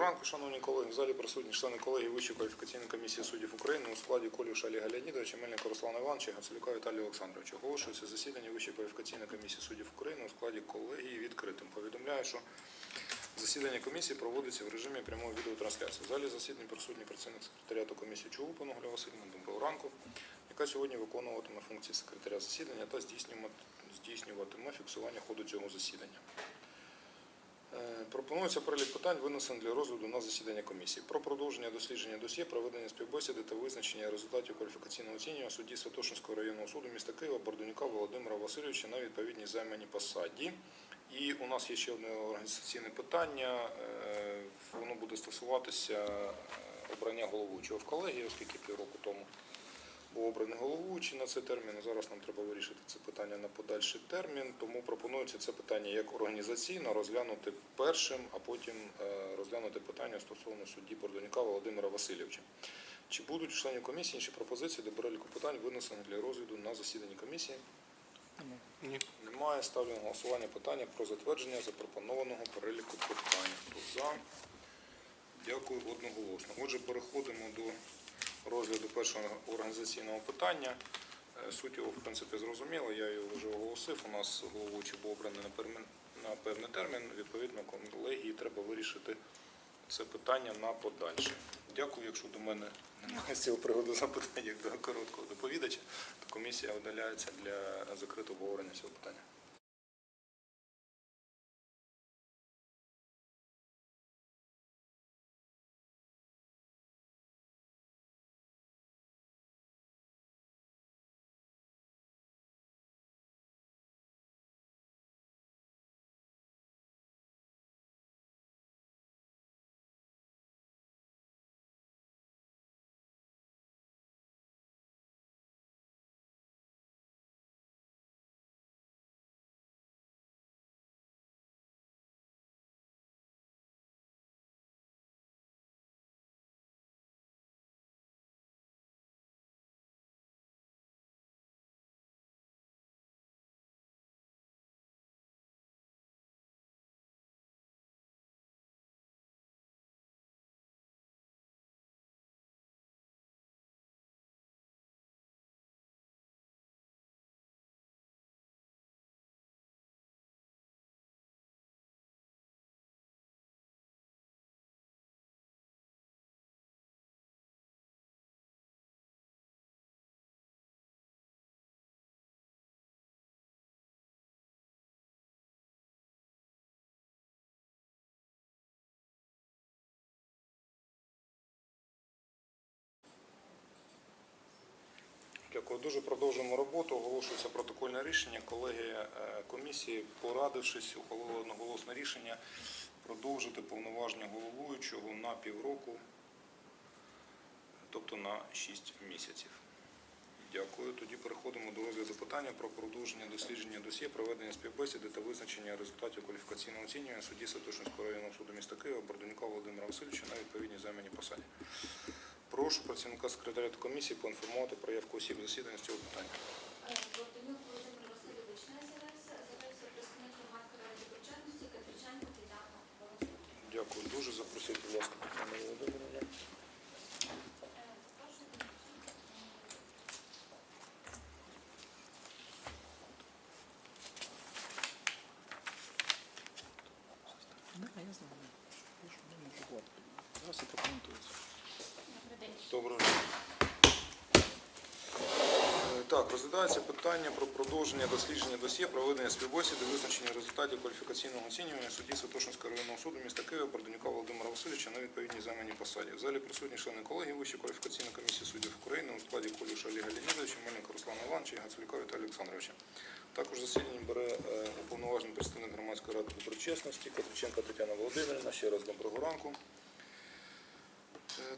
ранку, шановні колеги. В залі присутні члени колегії Вищої кваліфікаційної комісії суддів України у складі Колюша Олега Леонідовича, Мельника Руслана Івановича, Гацелюка Віталія Олександровича. Оголошується засідання Вищої кваліфікаційної комісії суддів України у складі колегії відкритим. Повідомляю, що засідання комісії проводиться в режимі прямої відеотрансляції. В залі засідань присутній працівник секретаріату комісії Чулупин Оля Васильівна. Доброго ранку, яка сьогодні виконуватиме функції секретаря засідання та здійснюватиме фіксування ходу цього засідання. Е, Пропонується перелік питань, винесених для розгляду на засідання комісії. Про продовження дослідження досьє, проведення співбесіди та визначення результатів кваліфікаційного оцінювання судді Святошинського районного суду міста Києва Бордунюка Володимира Васильовича на відповідній займаній посаді. І у нас є ще одне організаційне питання. Е, Воно буде стосуватися е, обрання головуючого в колегії, оскільки півроку тому був обраний головуючий на цей термін. і Зараз нам треба вирішити це питання на подальший термін. Тому пропонується це питання як організаційно розглянути першим, а потім е, розглянути питання стосовно судді Бордоніка Володимира Васильовича. Чи будуть у членів комісії інші пропозиції до переліку питань, винесених для розгляду на засіданні комісії? Ні. Немає. Ставлю на голосування питання про затвердження запропонованого переліку питань. Хто за? Дякую одноголосно. Отже, переходимо до розгляду першого організаційного питання. Е, Суть його, в принципі, зрозуміла. Я його вже оголосив. У нас головуючий був обраний на, певний термін. Відповідно, колегії треба вирішити це питання на подальше. Дякую. Якщо до мене немає з цього приводу запитань як до короткого доповідача, то комісія видаляється для закритого обговорення цього питання. Дякую. Дуже продовжуємо роботу. Оголошується протокольне рішення. Колегія е, комісії, порадившись, ухвалила одноголосне рішення продовжити повноваження головуючого на півроку, тобто на 6 місяців. Дякую. Тоді переходимо до розгляду питання про продовження дослідження досьє, проведення співбесіди та визначення результатів кваліфікаційного оцінювання судді Святошинського районного суду міста Києва Бордунюка Володимира Васильовича на відповідній займаній посаді. Прошу працівника секретаріату комісії поінформувати про явку осіб засідання з цього питання. Бортонюк Володимир Васильович не з'явився, з'явився представник громадської ради причетності Катриченко Дякую дуже. Запросіть, будь ласка, Тетяну Володимирівну. Да, я знаю. Я ж не можу гладко. Зараз це прокоментується. Добрий день. Доброго ранку. Е, Так, розглядається питання про продовження дослідження досьє, проведення співбесіди, визначення результатів кваліфікаційного оцінювання судді Святошинського районного суду міста Києва Бордонюка Володимира Васильовича на відповідній займаній посаді. В залі присутні члени колегії Вищої кваліфікаційної комісії суддів України у складі Колюша Олега Леонідовича, Мельника Руслана Івановича і Гацулюка Віталія Олександровича. Також в засіданні бере е, уповноважений представник громадської ради доброчесності Катриченка Тетяна Володимирівна. Ще раз доброго ранку.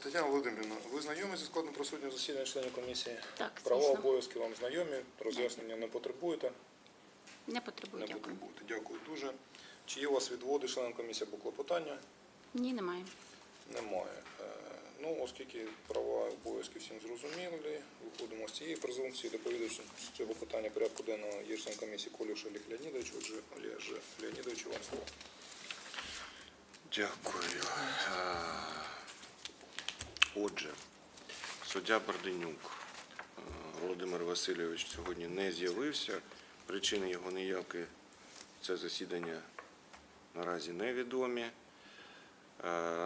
Тетяна Володимирівна, ви знайомі зі складом присутнього засідання членів комісії? Так, Права звісно. обов'язки вам знайомі, роз'яснення не потребуєте? Не потребую, Не дякую. потребуєте. Дякую дуже. Чи є у вас відводи членам комісії або клопотання? Ні, немає. Немає. Е, Ну, оскільки права і обов'язки всім зрозуміли, виходимо з цієї презумпції. Доповідач з цього питання порядку денного є член комісії Колюш Олег Леонідович. Отже, Олег Леонідович, вам слово. Дякую. Е, Отже, суддя Берденюк е, Володимир Васильович сьогодні не з'явився. Причини його неявки це засідання наразі невідомі. Е,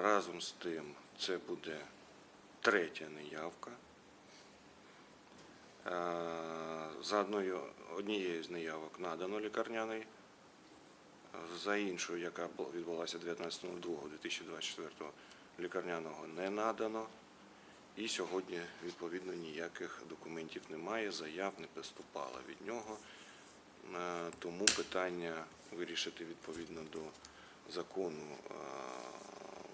Разом з тим, це буде третя неявка. Е, За одною, однією з неявок надано лікарняний за іншою, яка відбулася 19.02.2024 лікарняного не надано. І сьогодні, відповідно, ніяких документів немає, заяв не поступало від нього. Е, Тому питання вирішити відповідно до закону, е,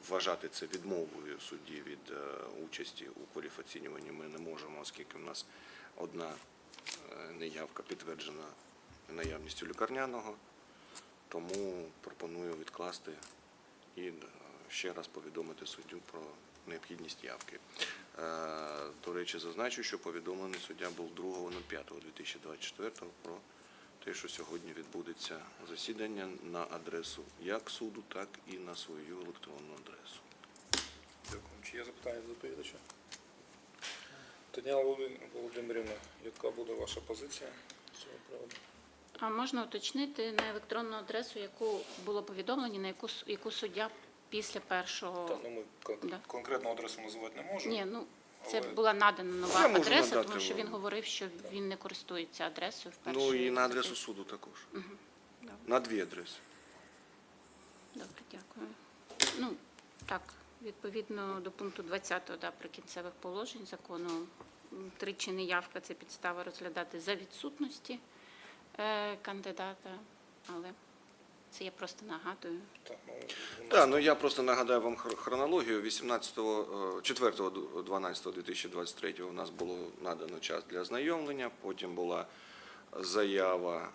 вважати це відмовою судді від е, участі у кваліфоцінюванні ми не можемо, оскільки в нас одна неявка підтверджена наявністю лікарняного. Тому пропоную відкласти і ще раз повідомити суддю про необхідність явки. Е, До речі, зазначу, що повідомлений суддя був 2.05.2024 про те, що сьогодні відбудеться засідання на адресу як суду, так і на свою електронну адресу. Дякую. Чи є запитання до доповідача? Тетяна Володимирівна, яка буде ваша позиція з цього приводу? А можна уточнити на електронну адресу, яку було повідомлення, на яку, яку суддя після першого. Та, ну, ми кон- Да. конкретну адресу називати не можемо. Ні, ну це Але- була надана нова Я можу адреса, надати тому що він говорив, що він не користується адресою в першій. Ну і на адресу суду також. На дві адреси. добре, дякую. Ну так, відповідно до пункту 20 да, прикінцевих положень закону, м, тричі неявка це підстава розглядати за відсутності е, кандидата, але це я просто нагадую. Так, ну, у нас Так, ну я просто нагадаю вам хр- хронологію. 18, 4.12.2023 у нас було надано час для знайомлення. потім була заява,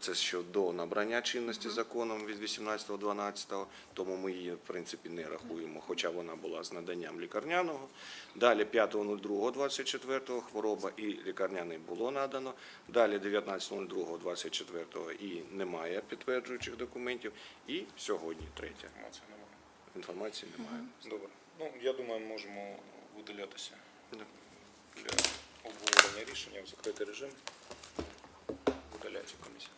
це щодо набрання чинності законом від 18.12, тому ми її, в принципі, не рахуємо, хоча вона була з наданням лікарняного. Далі 5.02.24 хвороба і лікарняний було надано. Далі 19.02.24 і немає підтверджуючих документів. І сьогодні третя. інформації немає. Інформації немає. Добре. Ну, я думаю, можемо видалятися для обговорення рішення в закритий режим. Видаляється комісія.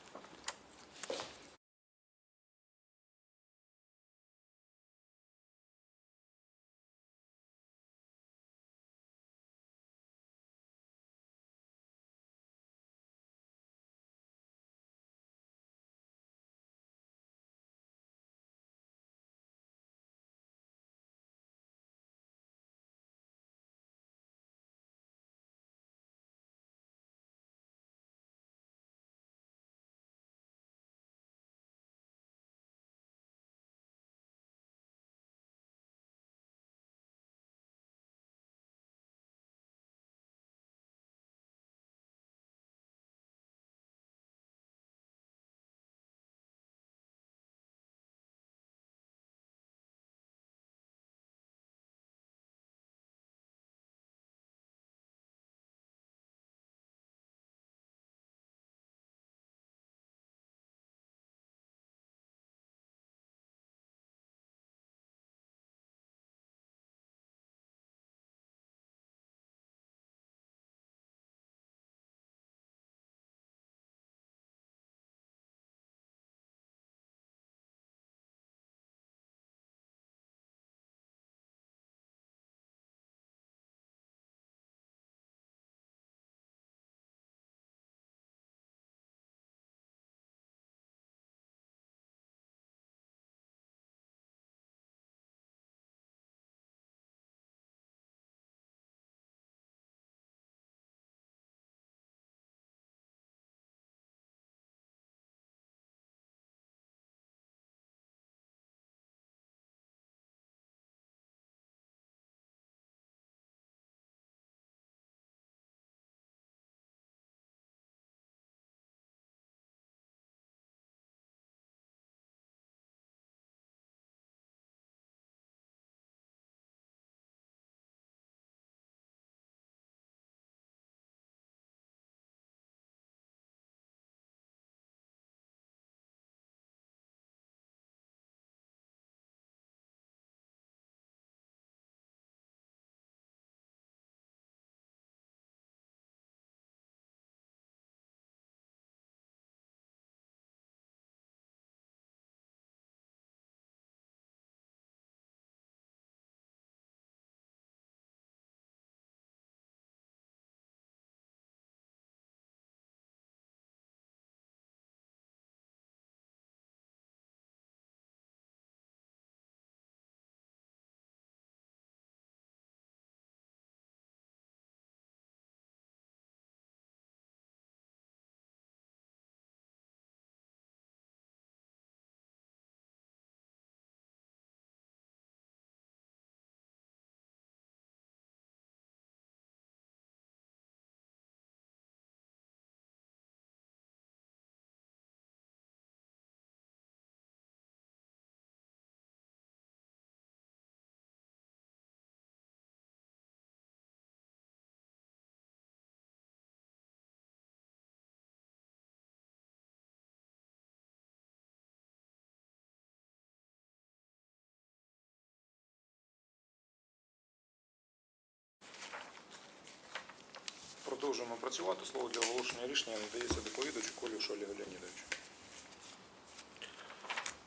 Продовжуємо працювати. Слово для оголошення рішення надається доповідачу Колюшу Олегу Леонідовичу.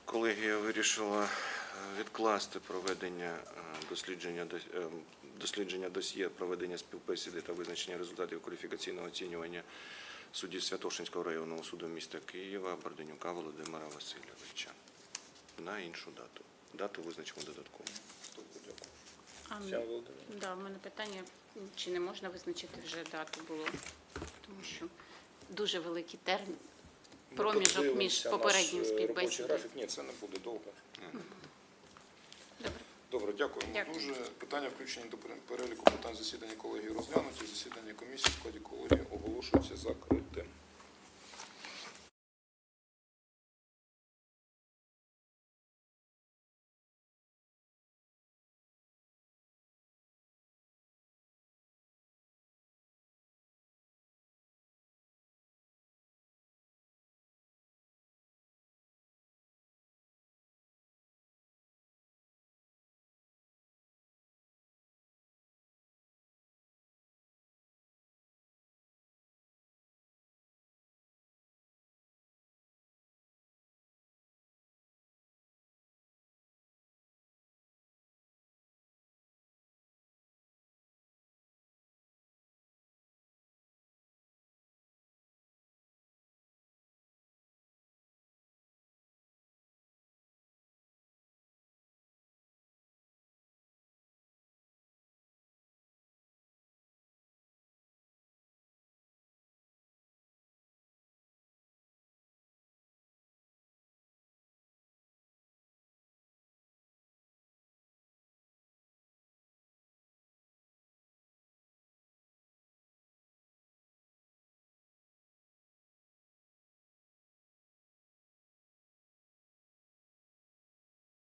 Колегія вирішила е, відкласти проведення е, дослідження, дос- е, дослідження досьє проведення співбесіди та визначення результатів кваліфікаційного оцінювання судді Святошинського районного суду міста Києва Борденюка Володимира Васильовича на іншу дату. Дату визначимо додатково. А, Тетяна Володимирівна. Да, у мене питання, чи не можна визначити вже дату було, тому що дуже великий термін, Ми проміжок між подивимося попереднім наш, е, робочий співбесідою. графік. Ні, це не буде довго. Добре. Добре, дякуємо Дякую. дуже. Питання включені до переліку питань засідання колегії розглянуті. Засідання комісії в складі колегії оголошується закритим.